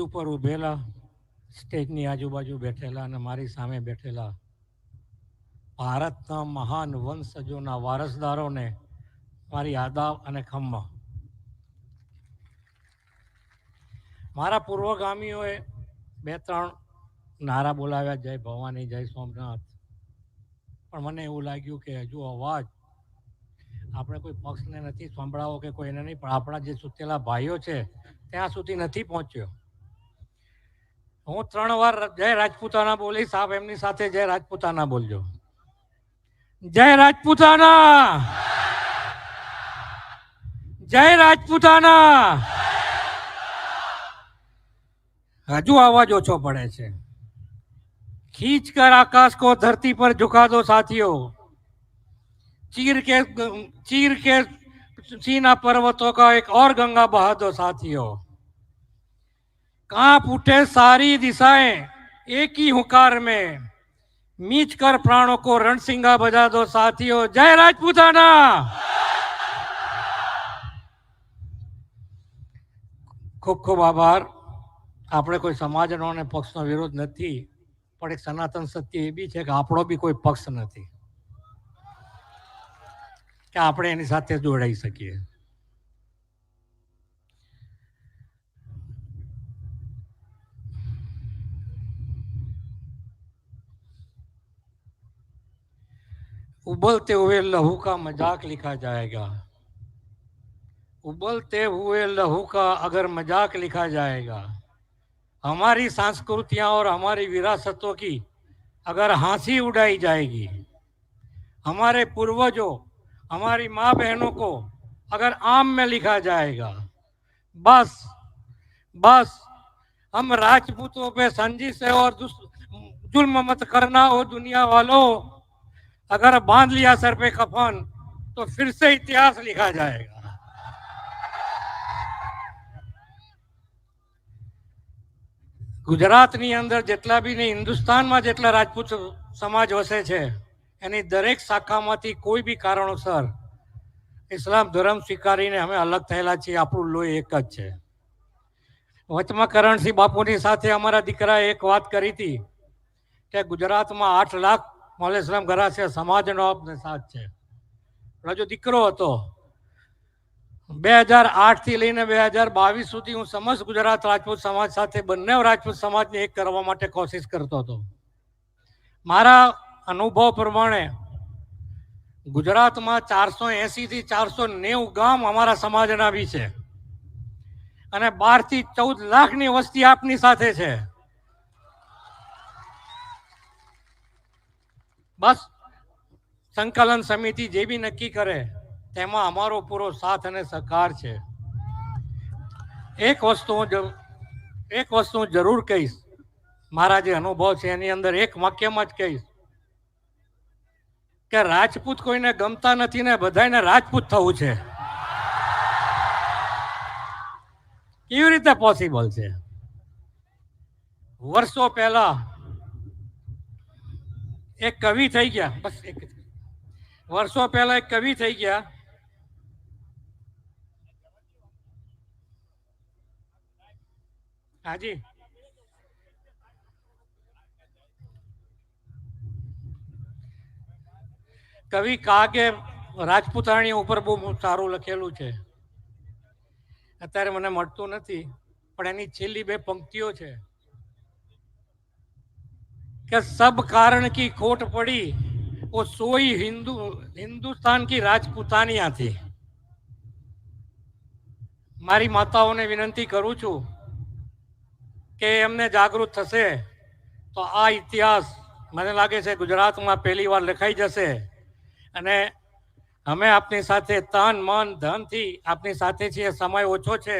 ઉપર ઉભેલા, સ્ટેજની આજુબાજુ બેઠેલા અને મારી સામે બેઠેલા ભારતના મહાન વંશજોના વારસદારોને મારી આદાબ અને ખમ્મા. મારા પૂર્વગામીઓએ બે ત્રણ નારા બોલાવ્યા, જય ભવાની, જય સોમનાથ. પણ મને એવું લાગ્યું કે હજુ અવાજ આપણે કોઈ પક્ષને નથી સંભળાવો કે કોઈને નહીં, પણ આપણા જે સુતેલા ભાઈઓ છે, ત્યાં સુધી નથી પહોંચ્યો. હું ત્રણ વાર જય રાજપૂતાના બોલીશ આપ એમની સાથે જય રાજપૂતાના બોલજો જય રાજપૂતાના જય રાજપૂતાના હજુ અવાજ ઓછો પડે છે खींच कर आकाश को धरती पर झुका दो साथियों चीर के चीर के सीना पर्वतों का एक और गंगा बहा दो साथियों कांप उठे सारी दिशाएं एक ही हुकार में मीच कर प्राणों को रणसिंगा बजा दो साथियों जय राजपूताना ખૂબ ખૂબ આભાર આપણે કોઈ સમાજનો અને પક્ષનો વિરોધ નથી પણ એક સનાતન સત્ય એ બી છે કે આપણો બી કોઈ પક્ષ નથી કે આપણે એની સાથે જોડાઈ શકીએ उबलते हुए लहू का मज़ाक लिखा जाएगा। उबलते हुए लहू का अगर मज़ाक लिखा जाएगा, हमारी संस्कृतियाँ और हमारी विरासतों की अगर हँसी उड़ाई जाएगी, हमारे पूर्वजों, हमारी माँ बहनों को अगर आम में लिखा जाएगा, बस बस, हम राजपूतों पे संजिश है और जुल्म मत करना हो दुनिया वालों। अगर बांध लिया सर पे कफन तो फिर से इतिहास लिखा जाएगा ગુજરાતની અંદર જેટલા બી ને હિન્દુસ્તાનમાં જેટલા રાજપૂત સમાજ વસે છે એની દરેક શાખામાંથી કોઈ બી કારણોસર ઇસ્લામ ધર્મ સ્વીકારીને અમે અલગ થયેલા છીએ આપણું લોહી એક જ છે વચમાં કરણસિંહ બાપુની સાથે અમારા દીકરાએ એક વાત કરી હતી કે ગુજરાતમાં આઠ લાખ મોલે ઇસ્લામ ઘરા છે, સમાજનો આપને સાથ છે. હજુ દીકરો હતો. બે હજાર આઠથી લઈને બે હજાર બાવીસ સુધી હું સમસ્ત ગુજરાત રાજપૂત સમાજ સાથે બંને રાજપૂત સમાજને એક કરવા માટે કોશિશ કરતો હતો. મારા અનુભવ પ્રમાણે ગુજરાતમાં ચારસો એંસીથી ચારસો નેવું ગામ અમારા સમાજના બી છે. અને બારથી ચૌદ લાખની વસ્તી આપની સાથે છે. બસ. સંકલન સમિતિ જે બી નક્કી કરે, તેમાં અમારો પૂરો સાથ અને સહકાર છે. એક વસ્તુ હું એક વસ્તુ જરૂર કહીશ. મારા જે અનુભવ છે, એની અંદર એક વાક્યમાં જ કહીશ. કે રાજપૂત કોઈને ગમતા નથી ને બધાને રાજપૂત થવું છે. કેવી રીતે પોસિબલ છે? વર્ષો પહેલા એક કવિ થઈ ગયા. બસ એક વર્ષો પહેલા એક કવિ થઈ ગયા. હાજી. કવિ કાગે રાજપૂતાણી ઉપર બહુ સારું લખેલું છે. અત્યારે મને મળતું નથી, પણ એની છેલ્લી બે પંક્તિઓ છે. કે સબ કારણ કી ખોટ પડી वो सोई हिंदू हिंदुस्तान की રાજપૂતાનિયા થી મારી માતાઓને વિનંતી કરું છું કે એમને જાગૃત થશે તો આ ઇતિહાસ મને લાગે છે ગુજરાતમાં પહેલી વાર લખાઈ જશે અને અમે આપની સાથે તન મન ધનથી આપની સાથે છીએ સમય ઓછો છે